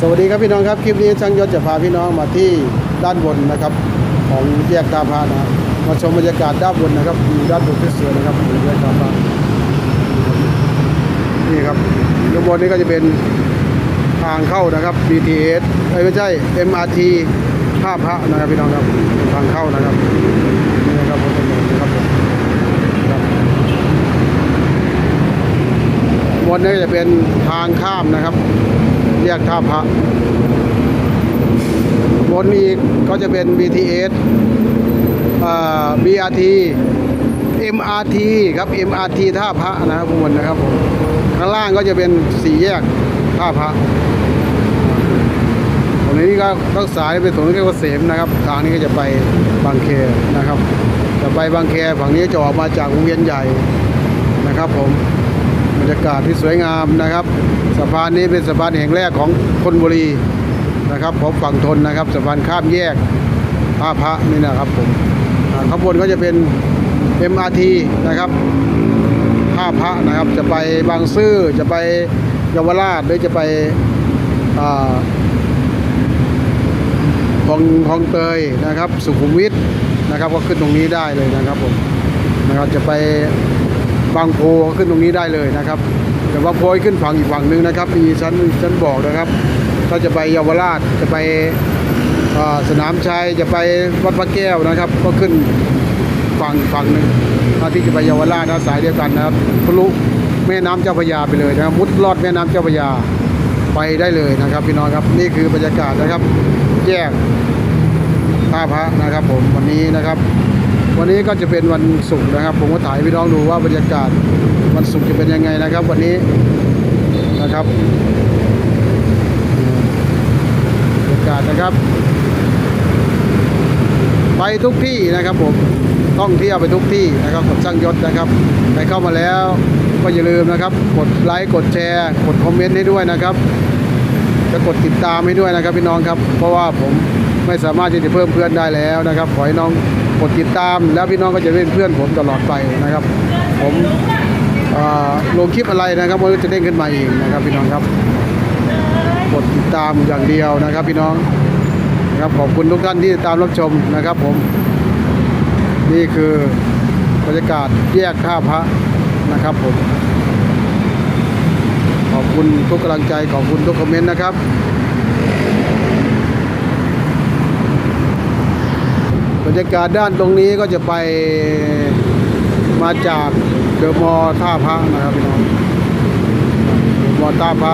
สวัสดีครับพี่น้องครับ คลิปนี้ช่างยศจะพาพี่น้องมาที่ด้านบนนะครับ ของแยกตาพระนะมาชมบรรยากาศด้านบนนะครับอยู่ด้านบนที่สวยนะครับของแยกตาพระนี่ครับด้านบนนี้ก็จะเป็นทางเข้านะครับ BTS เอ้ยไม่ใช่ MRT ท่าพระนะครับพี่น้องครับทางเข้านะครับนี่นะครับบนถนนนะครับผมครับบนนี้จะเป็นทางข้ามนะครับ แยกท่าพระบนอีกก็จะเป็น BTS อ่า BRT MRT ครับ MRT ท่าพระนะครับข้างบนนะครับผมข้างล่างก็จะเป็นสี่แยกท่าพระตรงนี้ก็ต้องสายไปถนนเกษมนะครับทางนี้ก็จะไปบางแคนะครับ จะไปบางแคฝั่งนี้จะออกมาจากวงเวียนใหญ่นะครับผม รรยากาศที่สวยงามนะครับสะพานนี้เป็นสะพานแห่งแรกของคนบุรีนะครับของฝั่งทนนะครับสะพานข้ามแยกท่าพระนี่นะครับผมข้างบนก็จะเป็น MRT นะครับท่าพระนะครับจะไปบางซื่อจะไปเยาวราชหรือจะไปคลองคลองเตยนะครับ สุขุมวิทนะครับก็ขึ้นตรงนี้ได้เลยนะครับผมนะครับจะไป บางโพขึ้นตรงนี้ได้เลยนะครับ แต่ว่าโพยขึ้นฝั่งอีกฝั่งหนึ่งนะครับ มีชั้นชั้นบอกนะครับ ถ้าจะไปเยาวราชจะไปสนามชัยจะไปวัดพระแก้วนะครับ ก็ขึ้นฝั่งฝั่งหนึ่งถ้าที่จะไปเยาวราชนะสายเดียวกันนะครับทะลุแม่น้ำเจ้าพระยาไปเลยนะครับมุดลอดแม่น้ำเจ้าพระยาไปได้เลยนะครับ พี่น้องครับนี่คือบรรยากาศนะครับ แยกท่าพระนะครับ ผมวันนี้นะครับ วันนี้ก็จะเป็นวันศุกร์นะครับ ผมก็ถ่ายพี่น้องดูว่าบรรยากาศวันศุกร์จะเป็นยังไงนะครับ วันนี้นะครับบรรยากาศนะครับ ไปทุกที่นะครับผมต้องเที่ยวไปทุกที่นะครับกดช่างยศนะครับใครเข้ามาแล้วก็อย่าลืมนะครับ กดไลค์กดแชร์ กดคอมเมนต์ให้ด้วยนะครับจะกดติดตามให้ด้วยนะครับพี่น้องครับ เพราะว่าผม ไม่สามารถที่จะเพิ่มเพื่อนได้แล้วนะครับ ขอให้น้องกดติดตาม แล้วพี่น้องก็จะเป็นเพื่อนผมตลอดไปนะครับ ผมลงคลิปอะไรนะครับมันก็จะเด้งขึ้นมาเองนะครับพี่น้องครับ กดติดตามอย่างเดียวนะครับ พี่น้องนะครับขอบคุณทุกท่านที่ตามรับชมนะครับ ผม นี่คือบรรยากาศแยกท่าพระนะครับ ผม ขอบคุณทุกกำลังใจขอบคุณทุกคอมเมนต์นะครับ รรยากาศด้านตรงนี้ก็จะไปมาจากเดอะมอท่าพระนะครับพี่น้องมอท่าพระ